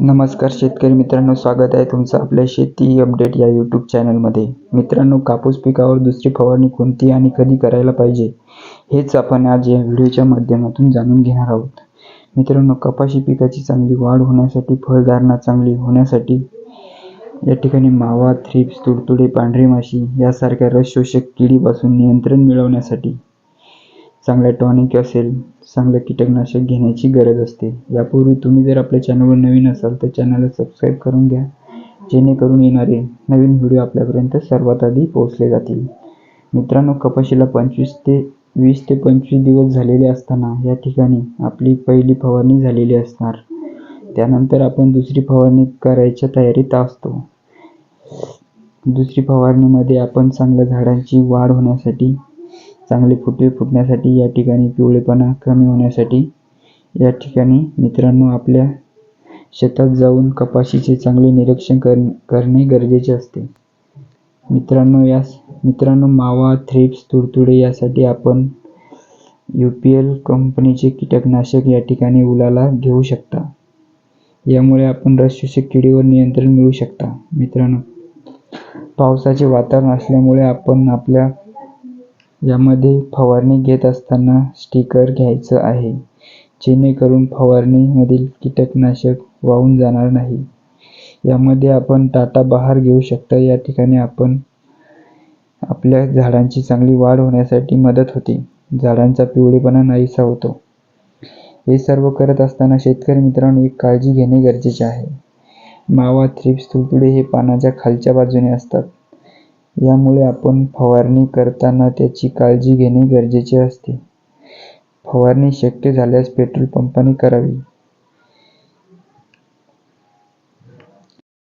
नमस्कार शेतकरी मित्रांनो स्वागत आहे तुमचं आपल्या शेती अपडेट या यूट्यूब चॅनलमध्ये मित्रांनो कापूस पिकावर दुसरी फवारणी कोणती आणि कधी करायला पाहिजे? हेच आपण आज या व्हिडिओच्या माध्यमातून जाणून घेणार आहोत. मित्रांनो कपाशी पिकाची चांगली वाढ होण्यासाठी फळधारणा चांगली होण्यासाठी या ठिकाणी मावा थ्रिप्स तुडतुडे पांढरी माशी यासारख्या रस शोषक किडीपासून नियंत्रण मिळवण्यासाठी चांगल्या टॉनिक असेल चांगलं कीटकनाशक घेण्याची गरज असते. यापूर्वी तुम्ही जर आपल्या चॅनलवर नवीन असाल तर चॅनलला सबस्क्राईब करून घ्या. जेणेकरून येणारे नवीन व्हिडिओ आपल्यापर्यंत सर्वात आधी पोहोचले जातील. मित्रांनो कपाशीला पंचवीस ते वीस ते पंचवीस दिवस झालेले असताना या ठिकाणी आपली पहिली फवारणी झालेली असणार. त्यानंतर आपण दुसरी फवारणी करायच्या तयारीत असतो. दुसरी फवारणीमध्ये आपण चांगल्या झाडांची वाढ होण्यासाठी चांगले फुटवे फुटण्यासाठी या ठिकाणी पिवळेपणा कमी होण्यासाठी या ठिकाणी मित्रांनो आपल्या शेतात जाऊन कपाशीचे चांगले निरीक्षण कर करणे गरजेचे असते. मित्रांनो यास मित्रांनो मावा थ्रिप्स तुडतुडे यासाठी आपण यू पी एल कंपनीचे कीटकनाशक या ठिकाणी उलाला घेऊ शकता. यामुळे आपण रसशोषक किडीवर नियंत्रण मिळू शकता मित्रांनो. पावसाचे वातावरण असल्यामुळे आपण आपल्या यामध्ये फवारणी घेत असताना स्टिकर घ्यायचं आहे जेणेकरून फवारणीमधील कीटकनाशक वाहून जाणार नाही. यामध्ये आपण टाटा बहार घेऊ शकता. या ठिकाणी आपण आपल्या झाडांची चांगली वाढ होण्यासाठी मदत होते. झाडांचा पिवळेपणा नाहीसा होतो. हे सर्व करत असताना शेतकरी मित्रांनो एक काळजी घेणे गरजेचे आहे. मावा थ्रिप्स तुडतुडे हे पानाच्या खालच्या बाजूने असतात. यामुळे आपण फवारणी करताना त्याची काळजी घेणे गरजेचे असते. फवारणी शक्य झाल्यास पेट्रोल पंपाने करावी.